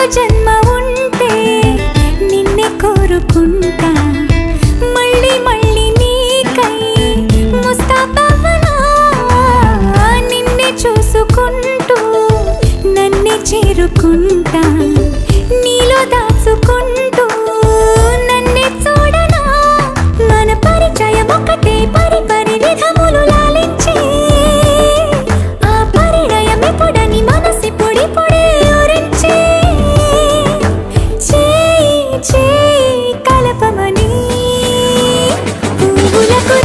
మరో జన్మ ఉంటే నిన్నే కోరుకుంటా. మళ్ళీ మళ్ళీ నీకై ముస్తాబవనా నిన్నే చూసుకుంటూ నన్నే చేరుకుంటా. Cuya.